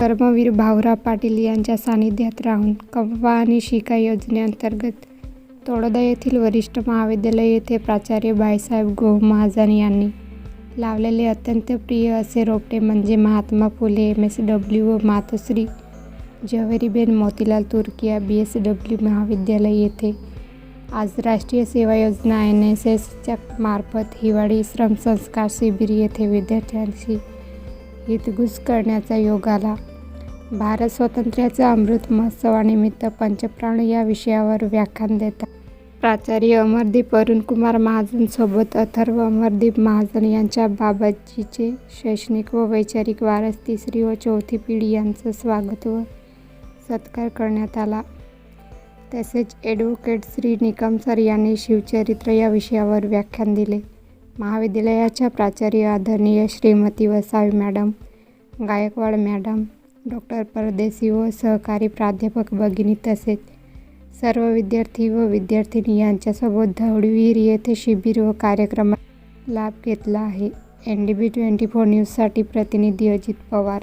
कर्मवीर भाऊराव पाटील यांच्या सानिध्यात राहून कव्वा आणि शिका योजनेअंतर्गत तोडदा येथील वरिष्ठ महाविद्यालय येथे प्राचार्य भाईसाहेब गोह महाजन यांनी लावलेले अत्यंत प्रिय असे रोपटे म्हणजे Mahatma Phule M S W व Matoshri Jhaveriben Motilal Turkiya B S W महाविद्यालय येथे आज राष्ट्रीय सेवा योजना एन एस एसच्या मार्फत हिवाळी श्रमसंस्कार शिबिर येथे विद्यार्थ्यांशी हितगुज करण्याचा योग आला. भारत स्वातंत्र्याचा अमृत महोत्सवानिमित्त पंचप्राण या विषयावर व्याख्यान देतात. प्राचार्य अमरदीप अरुणकुमार महाजन सोबत अथर्व अमरदीप महाजन यांच्या बाबाजीचे शैक्षणिक व वैचारिक वारस तिसरी व चौथी पिढी यांचं स्वागत व सत्कार करण्यात आला. तसेच ॲडव्होकेट श्री निकम सर यांनी शिवचरित्र या विषयावर व्याख्यान दिले. महाविद्यालयाच्या प्राचार्य आदरणीय Shrimati Vasavi madam Gaikwad madam doctor Pardeshi व सहकारी प्राध्यापक भगिनी तसेच सर्व विद्यार्थी व विद्यार्थिनी यांच्यासोबत धवळीविहीर येथे शिबिर व कार्यक्रमात लाभ घेतला आहे. N D B twenty four न्यूजसाठी प्रतिनिधी अजित पवार.